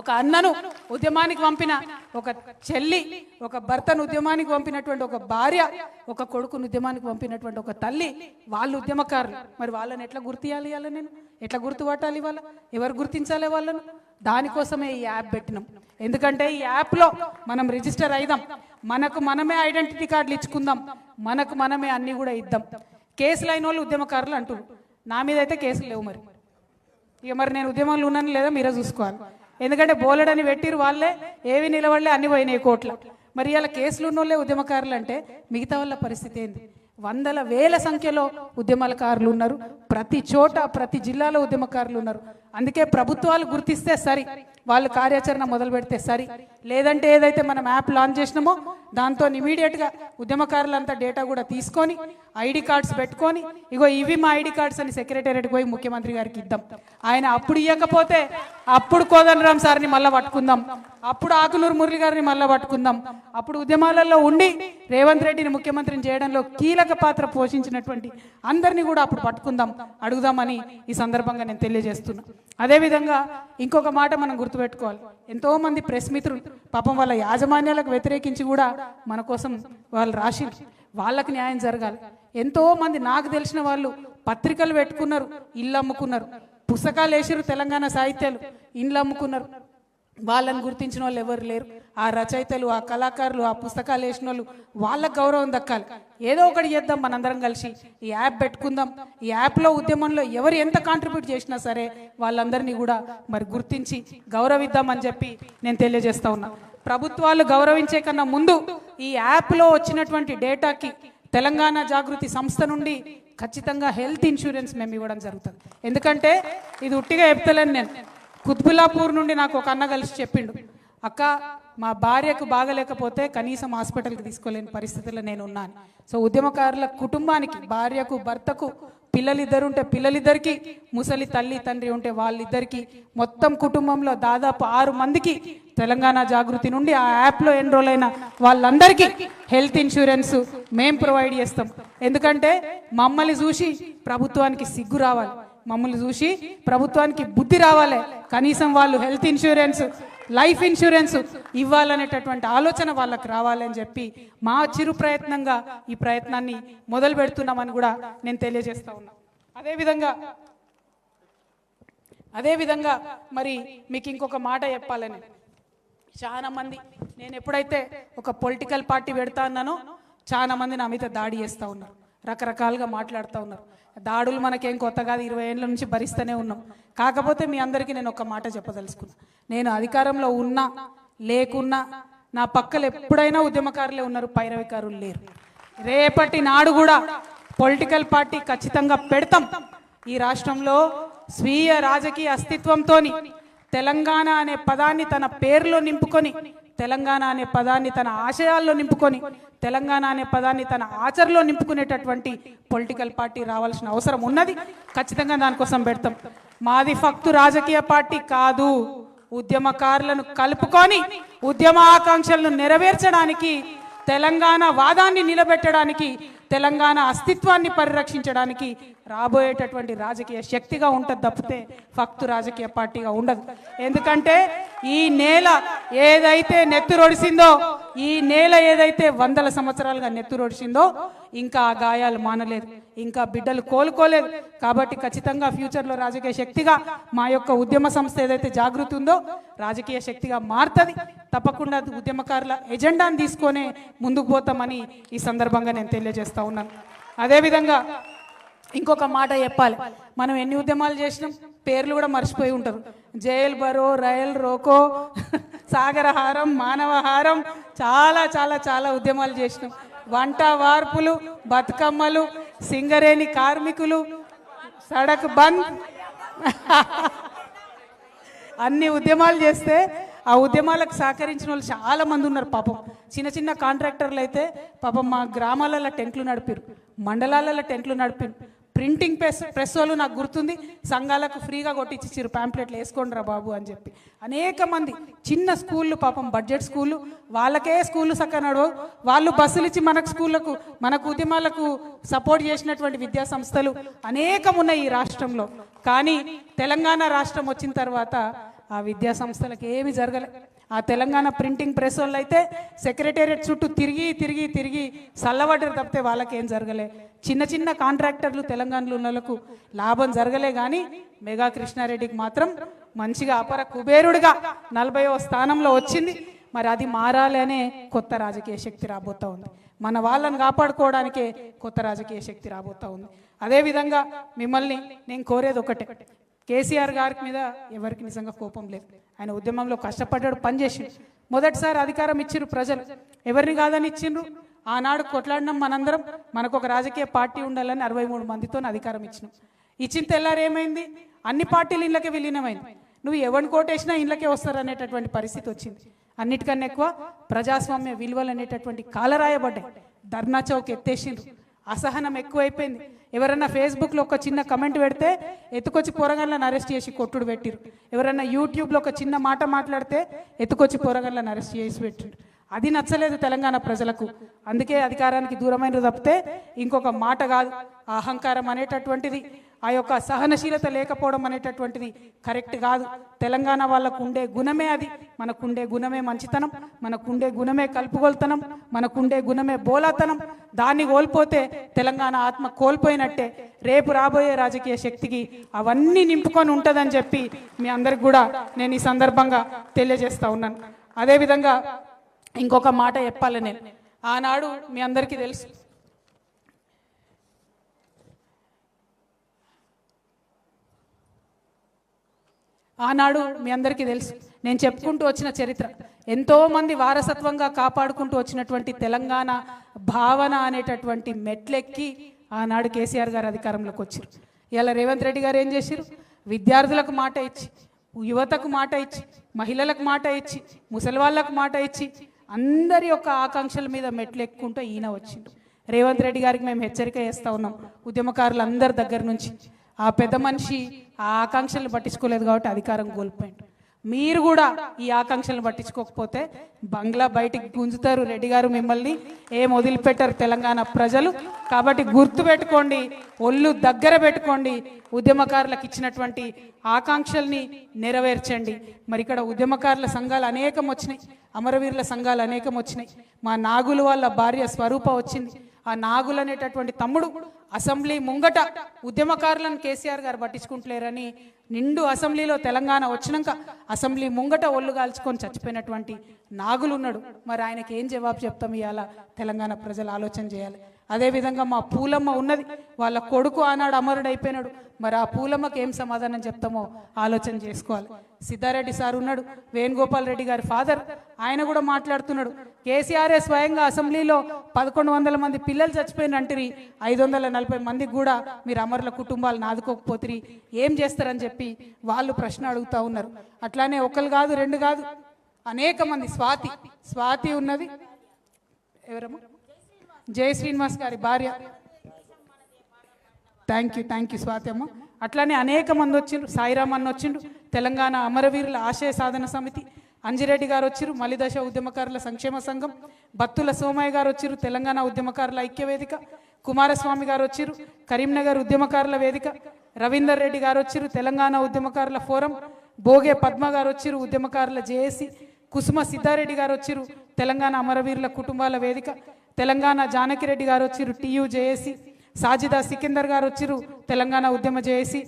ఒక అన్నను ఉద్యమానికి పంపిన ఒక చెల్లి ఒక భర్తను ఉద్యమానికి పంపినటువంటి ఒక భార్య ఒక కొడుకును ఉద్యమానికి పంపినటువంటి ఒక తల్లి వాళ్ళు ఉద్యమకారులు. మరి వాళ్ళని ఎట్లా గుర్తియాలి ఇవాళ నేను? ఎట్లా గుర్తుపట్టాలి వాళ్ళ ఎవరు గుర్తించాలి వాళ్ళను? దానికోసమే ఈ యాప్ పెట్టినాం. ఎందుకంటే ఈ యాప్లో మనం రిజిస్టర్ అయిదాం. మనకు మనమే ఐడెంటిటీ కార్డులు ఇచ్చుకుందాం. మనకు మనమే అన్నీ కూడా ఇద్దాం. కేసులు అయిన వాళ్ళు ఉద్యమకారులు అంటారు నా మీద అయితే కేసులు లేవు మరి. ఇక మరి నేను ఉద్యమంలో ఉన్నాను లేదా మీరే చూసుకోవాలి. ఎందుకంటే బోలెడని పెట్టిరు వాళ్ళే ఏవి నిలబడలే అన్ని పోయినాయి కోట్ల. మరి ఇలా కేసులు ఉన్నోళ్ళే ఉద్యమకారులు అంటే మిగతా వాళ్ళ పరిస్థితి ఏంది? వందల వేల సంఖ్యలో ఉద్యమకారులు ఉన్నారు ప్రతి చోట ప్రతి జిల్లాలో ఉద్యమకారులు ఉన్నారు అందుకే ప్రభుత్వాలు గుర్తిస్తే సరి వాళ్ళు కార్యాచరణ మొదలు పెడితే సరి. లేదంటే ఏదైతే మనం యాప్ లాంచ్ చేసినామో దాంతో ఇమీడియట్గా ఉద్యమకారులంతా డేటా కూడా తీసుకొని ఐడి కార్డ్స్ పెట్టుకొని ఇగో ఇవి మా ఐడి కార్డ్స్ అని సెక్రటేరియట్కి పోయి ముఖ్యమంత్రి గారికి ఇద్దాం. ఆయన అప్పుడు ఇవ్వకపోతే అప్పుడు కోదండరామ్ సార్ని మళ్ళీ పట్టుకుందాం. అప్పుడు ఆకునూరు మురళి గారిని మళ్ళీ పట్టుకుందాం. అప్పుడు ఉద్యమాలలో ఉండి రేవంత్ రెడ్డిని ముఖ్యమంత్రిని చేయడంలో కీలక పాత్ర పోషించినటువంటి అందరినీ కూడా అప్పుడు పట్టుకుందాం అడుగుదామని ఈ సందర్భంగా నేను తెలియజేస్తున్నాను అదేవిధంగా ఇంకొక మాట మనం గుర్తుపెట్టుకోవాలి. ఎంతోమంది ప్రెస్ మిత్రులు పాపం వాళ్ళ యాజమాన్యాలకు వ్యతిరేకించి కూడా మన కోసం వాళ్ళు రాసి వాళ్ళకి న్యాయం జరగాలి. ఎంతోమంది నాకు తెలిసిన వాళ్ళు పత్రికలు పెట్టుకున్నారు ఇల్లు అమ్ముకున్నారు. పుస్తకాలు వేసారు తెలంగాణ సాహిత్యాలు ఇండ్లు అమ్ముకున్నారు. వాళ్ళని గుర్తించిన వాళ్ళు ఎవరు లేరు. ఆ రచయితలు ఆ కళాకారులు ఆ పుస్తకాలు వేసిన వాళ్ళు వాళ్ళకి గౌరవం దక్కాలి. ఏదో ఒకటి చేద్దాం మనందరం కలిసి ఈ యాప్ పెట్టుకుందాం. ఈ యాప్లో ఉద్యమంలో ఎవరు ఎంత కాంట్రిబ్యూట్ చేసినా సరే వాళ్ళందరినీ కూడా మరి గుర్తించి గౌరవిద్దామని చెప్పి నేను తెలియజేస్తా ఉన్నా. ప్రభుత్వాలు గౌరవించే కన్నా ముందు ఈ యాప్లో వచ్చినటువంటి డేటాకి తెలంగాణ జాగృతి సంస్థ నుండి ఖచ్చితంగా హెల్త్ ఇన్సూరెన్స్ మేము ఇవ్వడం జరుగుతుంది. ఎందుకంటే ఇది ఉట్టిగా చెప్తలేను నేను. కుత్బుల్లాపూర్ నుండి నాకు ఒక అన్న కలిసి చెప్పిండు. అక్క మా భార్యకు బాగలేకపోతే కనీసం హాస్పిటల్కి తీసుకోలేని పరిస్థితుల్లో నేను ఉన్నాను. సో ఉద్యమకారుల కుటుంబానికి భార్యకు భర్తకు పిల్లలిద్దరు ఉంటే పిల్లలిద్దరికి ముసలి తల్లి తండ్రి ఉంటే వాళ్ళిద్దరికి మొత్తం కుటుంబంలో దాదాపు ఆరు మందికి తెలంగాణ జాగృతి నుండి ఆ యాప్లో ఎన్రోల్ అయిన వాళ్ళందరికీ హెల్త్ ఇన్సూరెన్స్ మేం ప్రొవైడ్ చేస్తాం. ఎందుకంటే మమ్మల్ని చూసి ప్రభుత్వానికి సిగ్గు రావాలి. మమ్మల్ని చూసి ప్రభుత్వానికి బుద్ధి రావాలి. కనీసం వాళ్ళు హెల్త్ ఇన్సూరెన్స్ లైఫ్ ఇన్సూరెన్స్ ఇవ్వాలనేటటువంటి ఆలోచన వాళ్ళకి రావాలని చెప్పి మా చిరు ప్రయత్నంగా ఈ ప్రయత్నాన్ని మొదలు పెడుతున్నామని కూడా నేను తెలియజేస్తా ఉన్నా. అదేవిధంగా అదేవిధంగా మరి మీకు ఇంకొక మాట చెప్పాలని. చాలా మంది నేను ఎప్పుడైతే ఒక పొలిటికల్ పార్టీ పెడతా అన్నానో చాలా మంది నా మీద దాడి చేస్తూ ఉన్నారు. రకరకాలుగా మాట్లాడుతూ ఉన్నారు. దాడులు మనకేం కొత్త కాదు ఇరవై ఏళ్ళ నుంచి భరిస్తూనే ఉన్నాం. కాకపోతే మీ అందరికీ నేను ఒక మాట చెప్పదలుచుకున్నా. నేను అధికారంలో ఉన్నా లేకున్నా నా పక్కలు ఎప్పుడైనా ఉద్యమకారులే ఉన్నారు పైరవికారులు లేరు. రేపటి నాడు కూడా పొలిటికల్ పార్టీ ఖచ్చితంగా పెడతాం. ఈ రాష్ట్రంలో స్వీయ రాజకీయ అస్తిత్వంతోని తెలంగాణ అనే పదాన్ని తన పేరులో నింపుకొని తెలంగాణ అనే పదాన్ని తన ఆశయాల్లో నింపుకొని తెలంగాణ అనే పదాన్ని తన ఆచరణలో నింపుకునేటటువంటి పొలిటికల్ పార్టీ రావాల్సిన అవసరం ఉన్నది. ఖచ్చితంగా దానికోసం పెడతాం. మాది ఫక్తు రాజకీయ పార్టీ కాదు. ఉద్యమకారులను కలుపుకొని ఉద్యమ ఆకాంక్షలను నెరవేర్చడానికి తెలంగాణ వాదాన్ని నిలబెట్టడానికి తెలంగాణ అస్తిత్వాన్ని పరిరక్షించడానికి రాబోయేటటువంటి రాజకీయ శక్తిగా ఉంటుంది తప్పితే ఫక్తు రాజకీయ పార్టీగా ఉండదు. ఎందుకంటే ఈ నేల ఏదైతే నెత్తురొడిసిందో ఈ నేల ఏదైతే వందల సంవత్సరాలుగా నెత్తురొడిసిందో ఇంకా ఆ గాయాలు మానలేదు ఇంకా బిడ్డలు కోలుకోలేదు. కాబట్టి ఖచ్చితంగా ఫ్యూచర్లో రాజకీయ శక్తిగా మా యొక్క ఉద్యమ సంస్థ ఏదైతే జాగృతి ఉందో రాజకీయ శక్తిగా మారుతుంది. తప్పకుండా ఉద్యమకారుల ఎజెండాను తీసుకొనే ముందుకు పోతామని ఈ సందర్భంగా నేను తెలియజేస్తా ఉన్నాను. అదేవిధంగా ఇంకొక మాట చెప్పాలి. మనం ఎన్ని ఉద్యమాలు చేసినాం పేర్లు కూడా మర్చిపోయి ఉంటారు. జైల్ బరో రైల్ రోకో సాగరహారం మానవహారం చాలా చాలా చాలా ఉద్యమాలు చేసినాం. వంట వార్పులు బతుకమ్మలు సింగరేణి కార్మికులు సడక్ బంద్. అన్ని ఉద్యమాలు చేస్తే ఆ ఉద్యమాలకు సహకరించిన వాళ్ళు చాలా మంది ఉన్నారు పాపం. చిన్న చిన్న కాంట్రాక్టర్లు అయితే పాపం మా గ్రామాలలో టెంట్లు నడిపారు మండలాలలో టెంట్లు నడిపారు ప్రింటింగ్ ప్రెస్ ప్రెస్ వాళ్ళు నాకు గుర్తుంది. సంఘాలకు ఫ్రీగా కొట్టించిచ్చారు ప్యాంప్లెట్లు వేసుకోండి రా బాబు అని చెప్పి. అనేక మంది చిన్న స్కూళ్ళు పాపం బడ్జెట్ స్కూళ్ళు వాళ్ళకే స్కూళ్ళు సక్క నడవవు వాళ్ళు బస్సులు ఇచ్చి మనకు స్కూళ్ళకు మనకు ఉద్యమాలకు సపోర్ట్ చేసినటువంటి విద్యా సంస్థలు అనేకం ఉన్నాయి ఈ రాష్ట్రంలో. కానీ తెలంగాణ రాష్ట్రం వచ్చిన తర్వాత ఆ విద్యా సంస్థలకు ఏమి జరగలే. ఆ తెలంగాణ ప్రింటింగ్ ప్రెస్ వాళ్ళు అయితే సెక్రటేరియట్ చుట్టూ తిరిగి తిరిగి తిరిగి చల్లబడ్డరు తప్పితే వాళ్ళకి ఏం జరగలే. చిన్న చిన్న కాంట్రాక్టర్లు తెలంగాణలో ఉన్న వాళ్ళకు లాభం జరగలే కానీ మెగా కృష్ణారెడ్డికి మాత్రం మంచిగా అపర కుబేరుడిగా నలభైవ స్థానంలో వచ్చింది. మరి అది మారాలి అనే కొత్త రాజకీయ శక్తి రాబోతూ ఉంది. మన వాళ్ళని కాపాడుకోవడానికే కొత్త రాజకీయ శక్తి రాబోతూ ఉంది. అదేవిధంగా మిమ్మల్ని నేను కోరేది ఒకటే. కేసీఆర్ గారి మీద ఎవరికి నిజంగా కోపం లేదు. ఆయన ఉద్యమంలో కష్టపడ్డాడు పనిచేసి మొదటిసారి అధికారం ఇచ్చిర్రు ప్రజలు. ఎవరిని కాదని ఇచ్చిండ్రు? ఆనాడు కొట్లాడినాం మనందరం. మనకు ఒక రాజకీయ పార్టీ ఉండాలని అరవై మూడు మందితో అధికారం ఇచ్చినాం. ఇచ్చిన తెల్లారు ఏమైంది? అన్ని పార్టీలు ఇళ్ళకే విలీనమైంది. నువ్వు ఎవరిని కోటేసినా ఇళ్ళకే వస్తారు అనేటటువంటి పరిస్థితి వచ్చింది. అన్నిటికన్నా ఎక్కువ ప్రజాస్వామ్య విలువలు అనేటటువంటి కాలరాయబడ్డాయి. ధర్నా చౌక్ ఎత్తేసిండ్రు. అసహనం ఎక్కువైపోయింది. ఎవరైనా ఫేస్బుక్లో ఒక చిన్న కమెంట్ పెడితే ఎత్తుకొచ్చి పోరగాళ్ళని అరెస్ట్ చేసి కొట్టుడు పెట్టిరు. ఎవరైనా యూట్యూబ్లో ఒక చిన్న మాట మాట్లాడితే ఎత్తుకొచ్చి పోరగాళ్ళని అరెస్ట్ చేసి పెట్టిండ్రు అది నచ్చలేదు తెలంగాణ ప్రజలకు. అందుకే అధికారానికి దూరమైన తప్పితే ఇంకొక మాట కాదు. అహంకారం అనేటటువంటిది. ఆ యొక్క సహనశీలత లేకపోవడం అనేటటువంటిది కరెక్ట్ కాదు. తెలంగాణ వాళ్ళకు ఉండే గుణమే అది. మనకుండే గుణమే మంచితనం మనకుండే గుణమే కలుపుగోలుతనం మనకుండే గుణమే బోలాతనం. దాన్ని కోల్పోతే తెలంగాణ ఆత్మ కోల్పోయినట్టే. రేపు రాబోయే రాజకీయ శక్తికి అవన్నీ నింపుకొని ఉంటుందని చెప్పి మీ అందరికి కూడా నేను ఈ సందర్భంగా తెలియజేస్తా ఉన్నాను. అదేవిధంగా ఇంకొక మాట చెప్పాలి నేను ఆనాడు మీ అందరికీ తెలుసు. ఆనాడు మీ అందరికీ తెలుసు. నేను చెప్పుకుంటూ వచ్చిన చరిత్ర. ఎంతో మంది వారసత్వంగా కాపాడుకుంటూ వచ్చినటువంటి తెలంగాణ భావన అనేటటువంటి మెట్లెక్కి ఆనాడు కేసీఆర్ గారు అధికారంలోకి వచ్చారు. ఇలా రేవంత్ రెడ్డి గారు ఏం చేశారు? విద్యార్థులకు మాట ఇచ్చి యువతకు మాట ఇచ్చి మహిళలకు మాట ఇచ్చి ముసలి వాళ్ళకు మాట ఇచ్చి అందరి యొక్క ఆకాంక్షల మీద మెట్లు ఎక్కుంటూ ఈయన వచ్చిండు. రేవంత్ రెడ్డి గారికి మేము హెచ్చరిక చేస్తూ ఉన్నాం. ఉద్యమకారులు అందరి దగ్గర నుంచి ఆ పెద్ద మనిషి ఆ ఆకాంక్షలు పట్టించుకోలేదు కాబట్టి అధికారం కోల్పోయిండు. మీరు కూడా ఈ ఆకాంక్షలను పట్టించుకోకపోతే బంగ్లా బయటికి గుంజుతారు రెడ్డి గారు మిమ్మల్ని. ఏం వదిలిపెట్టారు తెలంగాణ ప్రజలు. కాబట్టి గుర్తు పెట్టుకోండి ఒళ్ళు దగ్గర పెట్టుకోండి. ఉద్యమకారులకు ఇచ్చినటువంటి ఆకాంక్షల్ని నెరవేర్చండి. మరి ఇక్కడ ఉద్యమకారుల సంఘాలు అనేకం వచ్చినాయి. అమరవీరుల సంఘాలు అనేకం వచ్చినాయి. మా నాగులు వాళ్ళ భార్య స్వరూప వచ్చింది. ఆ నాగులు అనేటటువంటి తమ్ముడు అసెంబ్లీ ముంగట ఉద్యమకారులను కేసీఆర్ గారు పట్టించుకుంటలేరని నిండు అసెంబ్లీలో తెలంగాణ వచ్చినాక అసెంబ్లీ ముంగట ఒళ్ళు కాల్చుకొని చచ్చిపోయినటువంటి నాగులు ఉన్నాడు మరి ఆయనకి ఏం జవాబు చెప్తాం ఇవాళ? తెలంగాణ ప్రజలు ఆలోచన చేయాలి. అదేవిధంగా మా పూలమ్మ ఉన్నది. వాళ్ళ కొడుకు ఆనాడు అమరుడు అయిపోయినాడు. మరి ఆ పూలమ్మకి ఏం సమాధానం చెప్తామో ఆలోచన చేసుకోవాలి. సిద్ధారెడ్డి సార్ ఉన్నాడు వేణుగోపాల్ రెడ్డి గారి ఫాదర్. ఆయన కూడా మాట్లాడుతున్నాడు. కేసీఆర్ఏ స్వయంగా అసెంబ్లీలో పదకొండు వందల మంది పిల్లలు చచ్చిపోయినంటిరి ఐదు వందల నలభై మందికి కూడా మీరు అమరుల కుటుంబాలను ఆదుకోకపోతే ఏం చేస్తారని చెప్పి వాళ్ళు ప్రశ్న అడుగుతా ఉన్నారు. అట్లానే ఒకరు కాదు రెండు కాదు అనేక మంది స్వాతి స్వాతి ఉన్నది. ఎవరమ్మా? జయ శ్రీనివాస్ గారి భార్య. Thank you thank you Swathi అమ్మ అట్లానే అనేక మంది వచ్చిండ్రు. సాయిరామ్ అన్న వచ్చిండు. తెలంగాణ అమరవీరుల ఆశయ సాధన సమితి. అంజిరెడ్డి గారు వచ్చిరు మలిదశ ఉద్యమకారుల సంక్షేమ సంఘం. బత్తుల సోమయ్య గారు వచ్చిరు తెలంగాణ ఉద్యమకారుల ఐక్యవేదిక. కుమారస్వామి గారు వచ్చిరు కరీంనగర్ ఉద్యమకారుల వేదిక. రవీందర్ రెడ్డి గారు వచ్చిరు తెలంగాణ ఉద్యమకారుల ఫోరం. భోగే పద్మ గారు వచ్చిరు ఉద్యమకారుల జేఏసీ. కుసుమ సిద్ధారెడ్డి గారు వచ్చిరు తెలంగాణ అమరవీరుల కుటుంబాల వేదిక. తెలంగాణ జానకిరెడ్డి గారు వచ్చిరు టీయూ జేఏసీ సాజిదా సికిందర్ గారు వచ్చిరు తెలంగాణ ఉద్యమ జేఏసీ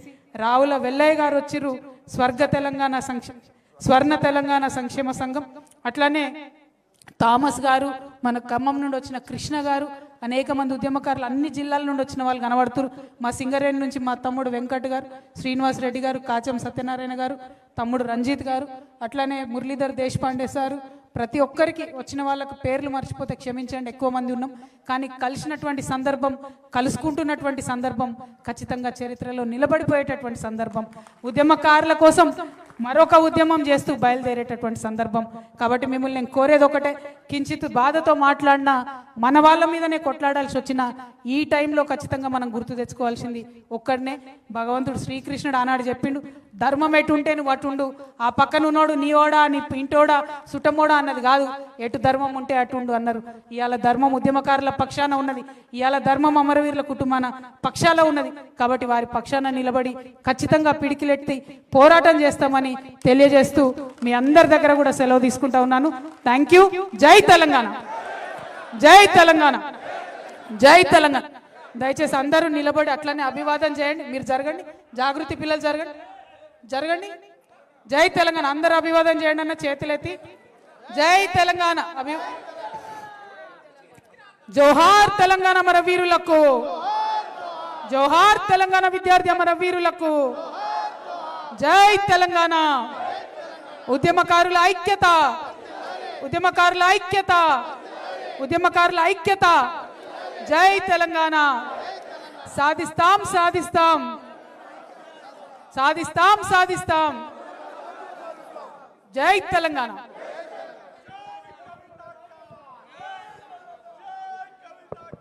రావుల వెల్లయ్య గారు వచ్చిరు స్వర్గ తెలంగాణ సంక్షేమ స్వర్ణ తెలంగాణ సంక్షేమ సంఘం. అట్లానే థామస్ గారు మన ఖమ్మం నుండి వచ్చిన కృష్ణ గారు అనేక మంది ఉద్యమకారులు అన్ని జిల్లాల నుండి వచ్చిన వాళ్ళు కనబడుతురు. మా సింగరేణి నుంచి మా తమ్ముడు వెంకట్ గారు శ్రీనివాస్ రెడ్డి గారు కాచం సత్యనారాయణ గారు తమ్ముడు రంజిత్ గారు అట్లానే మురళీధర్ దేశపాండే సారు ప్రతి ఒక్కరికి వచ్చిన వాళ్ళకు పేర్లు మర్చిపోతే క్షమించండి ఎక్కువ మంది ఉన్నాం. కానీ కలిసినటువంటి సందర్భం కలుసుకుంటున్నటువంటి సందర్భం ఖచ్చితంగా చరిత్రలో నిలబడిపోయేటటువంటి సందర్భం ఉద్యమకారుల కోసం మరొక ఉద్యమం చేస్తూ బయలుదేరేటటువంటి సందర్భం. కాబట్టి మిమ్మల్ని నేను కోరేది ఒకటే కించిత్ బాధతో మాట్లాడినా మన వాళ్ళ మీదనే కొట్లాడాల్సి వచ్చిన ఈ టైంలో ఖచ్చితంగా మనం గుర్తు తెచ్చుకోవాల్సింది ఒక్కడనే. భగవంతుడు శ్రీకృష్ణుడు ఆనాడు చెప్పిండు ధర్మం ఎటు ఉంటే నువ్వు అటుండు ఆ పక్కన ఉన్నోడు నీవోడా నీ ఇంటోడా సుటమోడా అన్నది కాదు. ఎటు ధర్మం ఉంటే అటుండు అన్నారు. ఇవాళ ధర్మం ఉద్యమకారుల పక్షాన ఉన్నది. ఇవాళ ధర్మం అమరవీరుల కుటుంబాన పక్షాల ఉన్నది. కాబట్టి వారి పక్షాన నిలబడి ఖచ్చితంగా పిడికిలెత్తి పోరాటం చేస్తామని తెలియజేస్తూ మీ అందరి దగ్గర కూడా సెలవు తీసుకుంటా ఉన్నాను. థ్యాంక్ యూ జై తెలంగాణ. జై తెలంగాణ. జై తెలంగాణ. దయచేసి అందరూ నిలబడి అట్లనే అభివాదం చేయండి. మీరు జరగండి. జాగృతి పిల్లలు జరగండి. జరగండి. జై తెలంగాణ. అందరూ అభివాదం చేయండి అన్న చేతులెత్తి. జై తెలంగాణ. అభి జోహార్ తెలంగాణ మన వీరులకు జోహార్ తెలంగాణ విద్యార్థి అమర వీరులకు జై తెలంగాణ. ఉద్యమకారుల ఐక్యత. ఉద్యమకారుల ఐక్యత. ఉద్యమకారుల ఐక్యత. జై తెలంగాణ. సాధిస్తాం సాధిస్తాం. సాధిస్తాం సాధిస్తాం. జై తెలంగాణ.